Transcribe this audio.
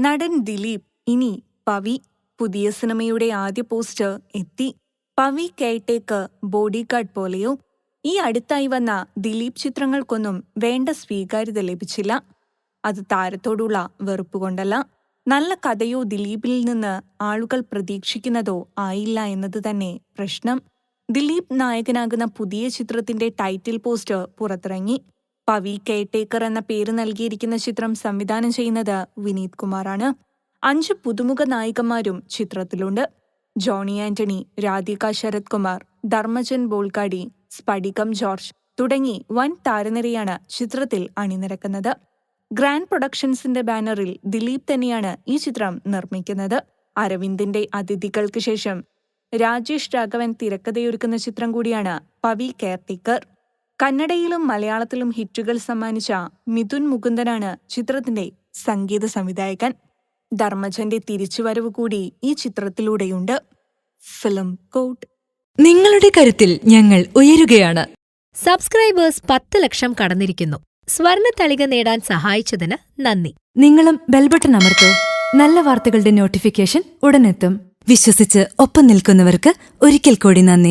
നടൻ ദിലീപ് ഇനി പവി പുതിയ സിനിമയുടെ ആദ്യ പോസ്റ്റർ എത്തി. പവി കെയർടേക്ക് ബോഡി ഗാർഡ് പോലെയോ. ഈ അടുത്തായി വന്ന ദിലീപ് ചിത്രങ്ങൾക്കൊന്നും വേണ്ട സ്വീകാര്യത ലഭിച്ചില്ല. അത് താരത്തോടുള്ള വെറുപ്പ് കൊണ്ടല്ല. നല്ല കഥയോ ദിലീപിൽ നിന്ന് ആളുകൾ പ്രതീക്ഷിക്കുന്നതോ ആയില്ല എന്നത് തന്നെ പ്രശ്നം. ദിലീപ് നായകനാകുന്ന പുതിയ ചിത്രത്തിന്റെ ടൈറ്റിൽ പോസ്റ്റർ പുറത്തിറങ്ങി. പവി കെയർടേക്കർ എന്ന പേര് നൽകിയിരിക്കുന്ന ചിത്രം സംവിധാനം ചെയ്യുന്നത് വിനീത് കുമാറാണ്. അഞ്ച് പുതുമുഖ നായികമാരും ചിത്രത്തിലുണ്ട്. ജോണി ആന്റണി രാധിക ശരത് കുമാർ ധർമ്മജൻ ബോൾക്കാടി സ്പടികം ജോർജ് തുടങ്ങി വൻ താരനിരയാണ് ചിത്രത്തിൽ അണിനിരക്കുന്നത്. ഗ്രാൻഡ് പ്രൊഡക്ഷൻസിന്റെ ബാനറിൽ ദിലീപ് തന്നെയാണ് ഈ ചിത്രം നിർമ്മിക്കുന്നത്. അരവിന്ദിന്റെ അതിഥികൾക്ക് ശേഷം രാജേഷ് രാഘവൻ തിരക്കഥയൊരുക്കുന്ന ചിത്രം കൂടിയാണ് പവി കെയർടേക്കർ കന്നഡയിലും മലയാളത്തിലും ഹിറ്റുകൾ സമ്മാനിച്ച മിഥുൻ മുകുന്ദനാണ് ചിത്രത്തിന്റെ സംഗീത സംവിധായകൻ. ധർമ്മജന്റെ തിരിച്ചുവരവ് കൂടി ഈ ചിത്രത്തിലൂടെയുണ്ട്. Film coat. നിങ്ങളുടെ കരുത്തിൽ ഞങ്ങൾ ഉയരുകയാണ്. സബ്സ്ക്രൈബേഴ്സ് പത്ത് ലക്ഷം കടന്നിരിക്കുന്നു. സ്വർണ തളിക നേടാൻ സഹായിച്ചതിന് നന്ദി. നിങ്ങളും ബെൽബട്ടൺ അമർത്തോ. നല്ല വാർത്തകളുടെ നോട്ടിഫിക്കേഷൻ ഉടനെത്തും. വിശ്വസിച്ച് ഒപ്പം നിൽക്കുന്നവർക്ക് ഒരിക്കൽ കൂടി നന്ദി.